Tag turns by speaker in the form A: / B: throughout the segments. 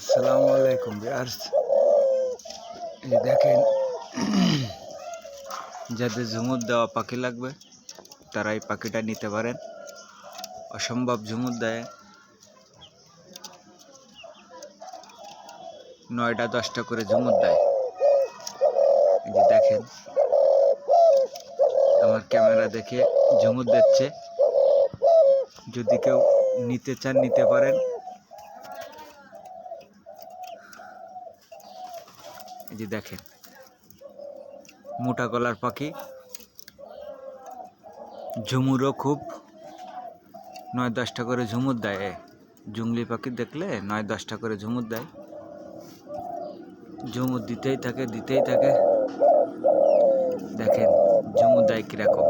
A: আসসালামু আলাইকুম বিয়ার্স এই দেখেন, যাদের ঝুমুর দেওয়া পাখি লাগবে তারা এই পাখিটা নিতে পারেন। অসম্ভব ঝুমুর দেয়। নয়টা, দশটা করে ঝুমুর দেয়। এই যে দেখেন, আমার ক্যামেরা দেখে ঝুমুর দিচ্ছে। যদি কেউ নিতে চান, নিতে পারেন। এই যে দেখেন, মোটা গলার পাখি, ঝুমুরও খুব। নয় দশটা করে ঝুমুর দেয়। জুংলি পাখি দেখলে নয় দশটা করে ঝুমুর দেয়। ঝুমুর দিতেই থাকে দিতেই থাকে। দেখেন, ঝুমুর দেয় কীরকম।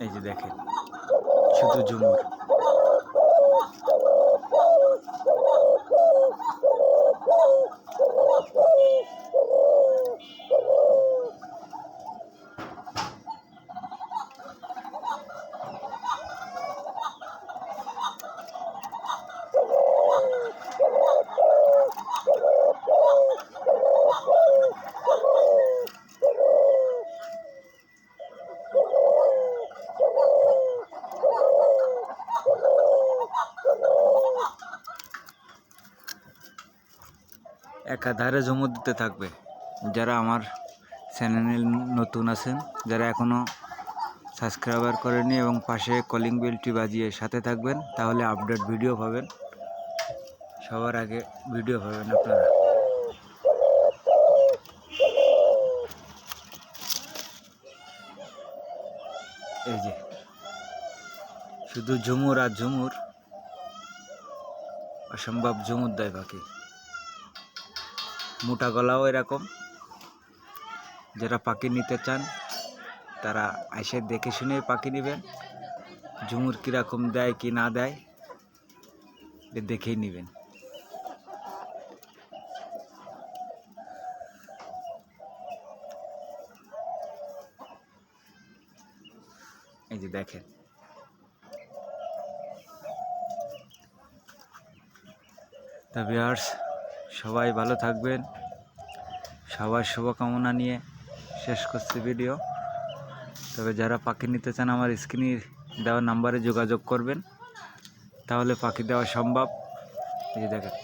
A: এই যে দেখেন শুধু ঝুমুর। একাধারে ঝুমুর দিতে থাকবে। যারা আমার চ্যানেলে নতুন আছেন, যারা এখনও সাবস্ক্রাইবার করেনি এবং পাশে কলিং বেলটি বাজিয়ে সাথে থাকবেন, তাহলে আপডেট ভিডিও পাবেন। সবার আগে ভিডিও পাবেন আপনারা। এই যে, শুধু ঝুমুর আর ঝুমুর, অসম্ভব ঝুমুর দেয় পাখি মোটা গলাও এরকম। যারা পাখি নিতে চান, তারা এসে দেখে শুনে পাখি নেবেন। ঝুমুর কীরকম দেয় কি না দেয় দেখেই নেবেন। এই যে দেখেন। তা ভিউয়ার্স সবাই ভালো থাকবেন। সবার শুভকামনা নিয়ে শেষ করছি ভিডিও তবে যারা পাখি নিতে চান আমার স্ক্রিনে দেওয়া নাম্বারে যোগাযোগ করবেন। তাহলে পাখি দেওয়া সম্ভব। এই দেখেন।